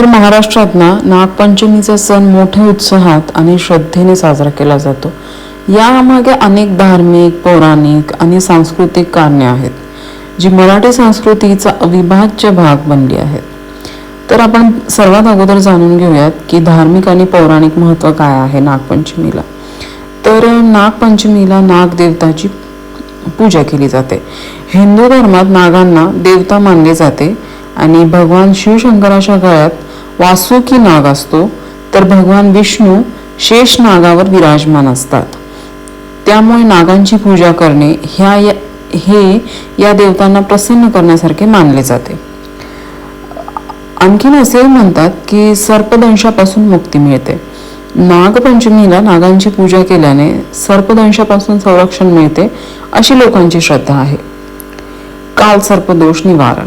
तर महाराष्ट्रात ना नागपंचमीचा सण मोठ्या उत्साहात आणि श्रद्धेने साजरा केला जातो. यामागे अनेक धार्मिक पौराणिक आणि सांस्कृतिक कारणे आहेत जी मराठी संस्कृतीचा अविभाज्य भाग बनली आहेत. तर आपण सर्वात अगोदर जाणून घेऊयात की धार्मिक आणि पौराणिक महत्त्व काय आहे नागपंचमीला. तर नागपंचमीला नागदेवताची पूजा केली जाते. हिंदू धर्मात नागांना देवता मानले जाते आणि भगवान शिवशंकराच्या काळात वासुकी नाग असतो तर भगवान विष्णू शेष नागावर विराजमान असतात. त्यामुळे नागांची पूजा करणे ह्या या- हे या देवतांना प्रसन्न करण्यासारखे मानले जाते. आणखीन असे म्हणतात की सर्पदंशापासून मुक्ती मिळते. नागपंचमीला नागांची पूजा केल्याने सर्पदंशापासून संरक्षण मिळते अशी लोकांची श्रद्धा आहे. काल सर्पदोष निवारण.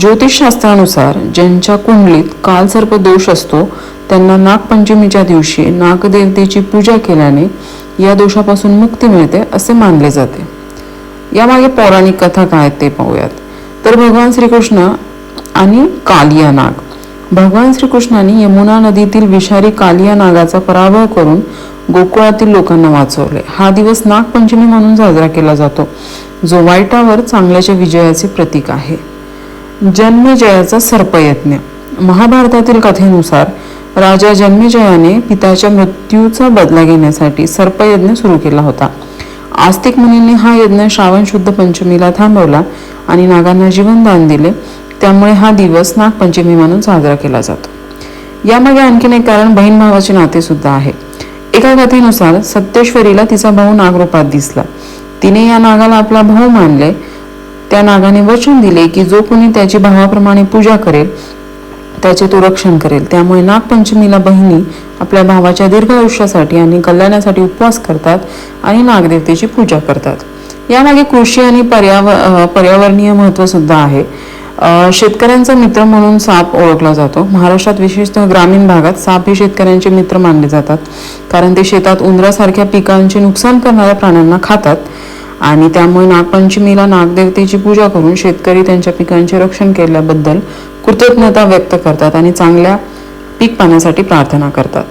ज्योतिषशास्त्रानुसार ज्यांच्या कुंडलीत कालसर्प दोष असतो त्यांना नागपंचमीच्या दिवशी नागदेवतेची पूजा केल्याने या दोषापासून मुक्ती मिळते असे मानले जाते. यामागे पौराणिक कथा काय आहेत ते पाहूयात. तर भगवान श्रीकृष्ण आणि कालिया नाग. भगवान श्रीकृष्णाने यमुना नदीतील विषारी कालिया नागाचा पराभव करून गोकुळातील लोकांना वाचवले. हा दिवस नागपंचमी म्हणून साजरा केला जातो जो वाईटावर चांगल्याच्या विजयाचे प्रतीक आहे. जन्मेजयाचा सर्पयज्ञ. महाभारतातील कथेनुसार राजा जन्मेजयाने पित्याच्या मृत्यूचा बदला घेण्यासाठी सर्पयज्ञ सुरू केला होता. आस्तिक मुनींनी हा यज्ञ श्रावण शुद्ध पंचमीला थांबवला आणि नागांना जीवनदान दिले. त्यामुळे हा दिवस नागपंचमी म्हणून साजरा केला जातो. यामागे आणखीन एक कारण बहीण भावाचे नाते सुद्धा आहे. एका कथेनुसार सत्येश्वरीला तिचा भाऊ नागरूपात दिसला. तिने या नागाला आपला भाऊ मानले. त्या नागाने वचन दिले की जो कोणी त्याची भावाप्रमाणे पूजा करेल त्याचे तो रक्षण करेल. त्यामुळे नागपंचमीला बहिणी आपल्या भावाच्या दीर्घ आयुष्यासाठी आणि कल्याणासाठी उपवास करतात आणि नागदेवतेची पूजा करतात. यामागे कृषी आणि पर्यावर पर्यावरणीय महत्त्व सुद्धा आहे. शेतकऱ्यांचा मित्र म्हणून साप ओळखला जातो. महाराष्ट्रात विशेषतः ग्रामीण भागात साप हे शेतकऱ्यांचे मित्र मानले जातात. कारण ते शेतात उंदरासारख्या पिकांचे नुकसान करणाऱ्या प्राण्यांना खातात. आणि त्यामुळे नागपंचमीला नागदेवतेची पूजा करून शेतकरी त्यांच्या पिकांचे रक्षण केल्याबद्दल कृतज्ञता व्यक्त करतात आणि चांगल्या पीक पाण्यासाठी प्रार्थना करतात.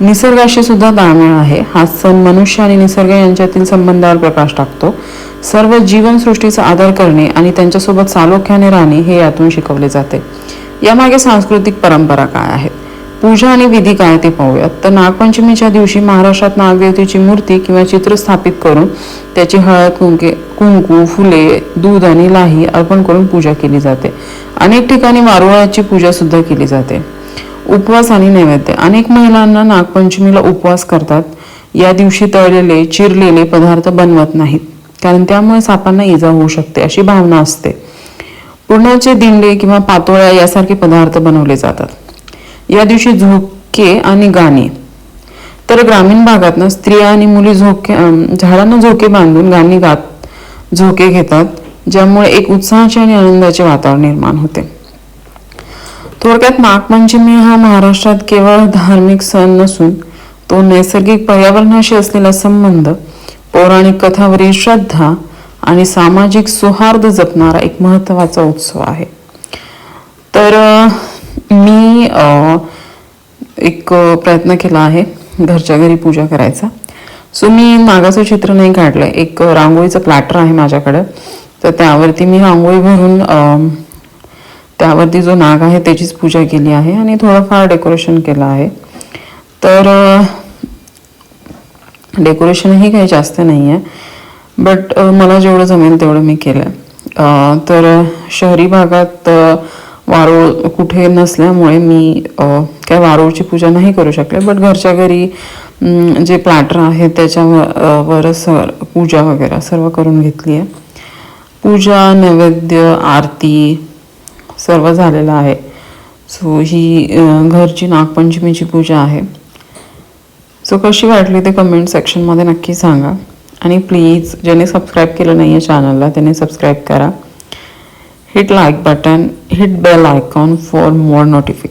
निसर्गाशी सुद्धा ताळमेळ आहे. हा सण मनुष्य आणि निसर्ग यांच्यातील संबंधावर प्रकाश टाकतो. सर्व जीवनसृष्टीचा आदर करणे आणि त्यांच्यासोबत सालोख्याने राहणे हे यातून शिकवले जाते. यामागे सांस्कृतिक परंपरा काय आहेत? पूजा आणि विधी काय ते पाहूयात. तर नागपंचमीच्या दिवशी महाराष्ट्रात नागदेवतेची मूर्ती किंवा चित्र स्थापित करून त्याची हळद कुंके कुंकू फुले दूध आणि लाही अर्पण करून पूजा केली जाते. अनेक ठिकाणी वारुळाची पूजा सुद्धा केली जाते. उपवास आणि नैवेद्य. अनेक महिलांना नागपंचमीला उपवास करतात. या दिवशी तळलेले चिरलेले पदार्थ बनवत नाहीत. कारण त्यामुळे सापांना इजा होऊ शकते अशी भावना असते. पुरणाचे दिंडे किंवा पातोळ्या यासारखे पदार्थ बनवले जातात. या दिवशी झोके आणि गाणे. तर ग्रामीण भागात ना स्त्रिया आणि मुली झोके झाडांना झोके बांधून गाणी गात झोके घेतात ज्यामुळे एक उत्साहाचे आणि आनंदाचे वातावरण निर्माण होते. थोडक्यात नागपंचमी हा महाराष्ट्रात केवळ धार्मिक सण नसून तो नैसर्गिक पर्यावरणाशी असलेला संबंध पौराणिक कथावरील श्रद्धा आणि सामाजिक सौहार्द जपणारा एक महत्त्वाचा उत्सव आहे. तर एक प्रयत्न केला आहे घरच्या घरी पूजा करायचा. सो मी नागाचं चित्र नाही काढलं एक रांगोळीचं प्लॅटर आहे माझ्याकडं. तर त्यावरती मी रांगोळी भरून त्यावरती जो नाग आहे त्याचीच पूजा केली आहे आणि थोडंफार डेकोरेशन केलं आहे. तर डेकोरेशनही काही जास्त नाही आहे बट मला जेवढं जमेल तेवढं मी केलं तर शहरी भागात वारूळ कुठे नसल्यामुळे मी काय वारूळची पूजा नाही करू शकले. बट घरच्या घरी जे प्लॅटर आहे त्याच्यावरच पूजा वगैरे सर्व करून घेतली आहे. पूजा नैवेद्य आरती सर्व झालेलं आहे. सो ही घरची नागपंचमीची पूजा आहे. सो कशी वाटली ते कमेंट सेक्शनमध्ये नक्की सांगा. आणि प्लीज ज्याने सबस्क्राईब केलं नाही आहे चॅनलला त्याने सबस्क्राईब करा. hit like button, hit bell icon for more notifications.